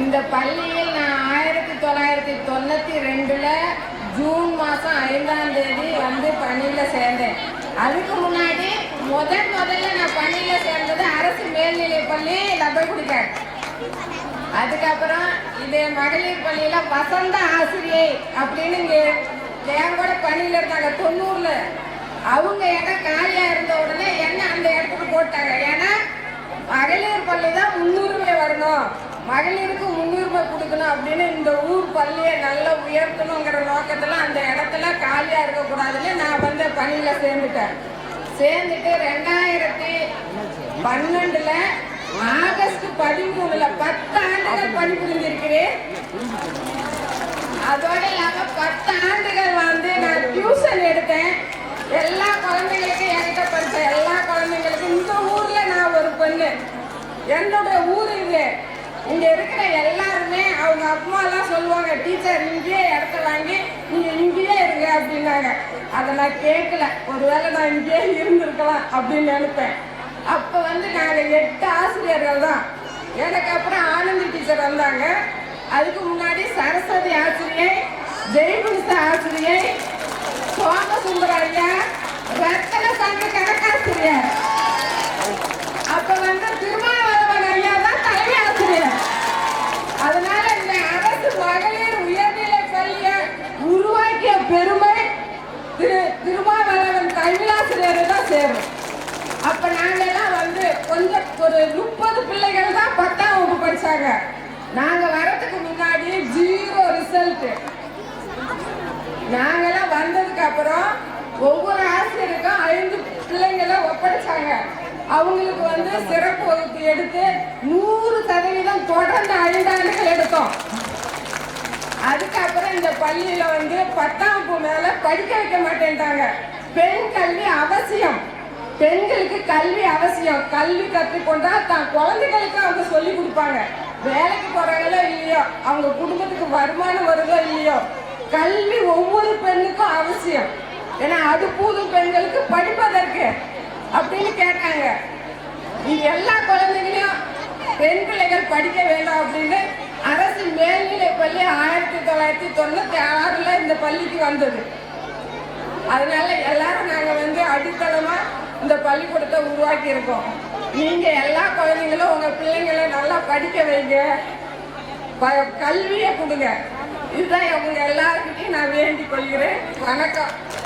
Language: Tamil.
இந்த பள்ளியில் நான் ஆயிரத்தி தொள்ளாயிரத்தி தொண்ணூற்றி ரெண்டில் ஜூன் மாதம் ஐந்தாம் தேதி வந்து பணியில் சேர்ந்தேன். அதுக்கு முன்னாடி முதன் முதல்ல நான் பணியில் சேர்ந்தது அரசு மேல்நிலை பள்ளி லப்பகுடிக்காடு அதுக்கப்புறம் இது மகளிர் பள்ளியில வசந்த ஆசிரியை அப்படின்னு இங்க என் கூட பணியில இருந்தாங்க தொண்ணூறுல. அவங்க எனக்கு பள்ளி தான் முன்னுரிமை வரணும். மகளிருக்கு முன்னுரிமை கொடுக்கணும் அப்படின்னு இந்த ஊர் பள்ளியை நல்லா உயர்த்தணுங்கிற நோக்கத்தில் அந்த இடத்துல காலியாக இருக்கக்கூடாதுன்னு நான் வந்து பள்ளியில் சேர்ந்துட்டேன். சேர்ந்துட்டு ரெண்டாயிரத்தி பன்னெண்டில் ஆகஸ்ட் பதிமூணில் பத்து ஆண்டுகள் பணிபுரிஞ்சிருக்கிறேன். அதோடு இல்லாமல் பத்து ஆண்டுகள் வந்து நான் டியூஷன் எடுத்தேன். எல்லா குழந்தைகளுக்கும் என்கிட்ட படிச்ச எல்லா குழந்தைங்களுக்கும் இந்த ஊர்ல நான் ஒரு பொண்ணு என்னோட ஊர் இது. இங்க இருக்கிற எல்லாருமே அவங்க அம்மா எல்லாம் சொல்லுவாங்க டீச்சர் இங்கேயே இடத்த வாங்கி நீங்க இங்கேயே இருங்க அப்படின்னாங்க. அதை நான் கேட்கல. ஒருவேளை நான் இங்கேயே இருந்திருக்கலாம் அப்படின்னு நினைப்பேன். அப்போ வந்து நாங்கள் எட்டு ஆசிரியர்கள் தான். எனக்கு அப்புறம் ஆனந்தி டீச்சர் வந்தாங்க. அதுக்கு முன்னாடி சரஸ்வதி ஆசிரியை ஜெயகுலிச ஆசிரியை சோமசுந்தர ஐயா ரத்தன சங்க கணக்காசிரியர் அப்ப வந்து திருமாவளவன் ஐயா தான் தலைமை ஆசிரியர் அதனால இந்த அரசு மகளிர் உயர்நிலை பள்ளியை உருவாக்கிய பெருமை. திரு திருமாவளவன் கல்வியாசிரியர் தான் சேரும். அப்ப நாங்கெல்லாம் வந்து கொஞ்சம் ஒரு முப்பது பிள்ளைகள் தான் பத்தாம் வகுப்பு படிச்சாங்க. நாங்க வரதுக்கு முன்னாடி ஜீரோ ரிசல்ட் நாங்கெல்லாம் வந்ததுக்கு அப்புறம் ஒவ்வொரு ஆசிரியருக்கும் ஐந்து பிள்ளைங்களை ஒப்படைச்சாங்க. அவங்களுக்கு வந்து சிறப்பு வகுப்பு எடுத்து நூறு சதவீதம் தொடர்ந்து ஐந்தாண்டுகள் எடுத்தோம். அதுக்கப்புறம் இந்த பள்ளியில வந்து பத்தாம் வகுப்பு மேல படிக்க வைக்க மாட்டேன்ட்டாங்க. பெண் கல்வி அவசியம். பெண்களுக்கு கல்வி அவசியம். கல்வி கற்றுக்கொண்டா தான் குழந்தைகளுக்கு அவங்க சொல்லி கொடுப்பாங்க. வேலைக்கு போறாங்களோ இல்லையோ அவங்க குடும்பத்துக்கு வருமானம் வருதோ இல்லையோ கல்வி ஒவ்வொரு பெண்ணுக்கும் அவசியம். ஏன்னா அது போதும் பெண்களுக்கு படிப்பதற்கு அப்படின்னு கேட்டாங்க. இது எல்லா குழந்தைகளையும் பெண் பிள்ளைகள் படிக்க வேண்டாம் அப்படின்னு அரசு மேல்நிலை பள்ளி ஆயிரத்தி தொள்ளாயிரத்தி தொண்ணூத்தி ஆறுல இந்த பள்ளிக்கு வந்தது. அதனால எல்லாரும் நாங்க வந்து அடித்தளமா இந்த பள்ளிக்கூடத்தை உருவாக்கி இருக்கோம் நீங்க எல்லா குழந்தைங்களும் உங்க பிள்ளைங்களை நல்லா படிக்க வைங்க. ப- கல்வியை கொடுங்க. இதுதான் உங்க எல்லாருக்கிட்டையும் நான் வேண்டிக் கொள்கிறேன். வணக்கம்.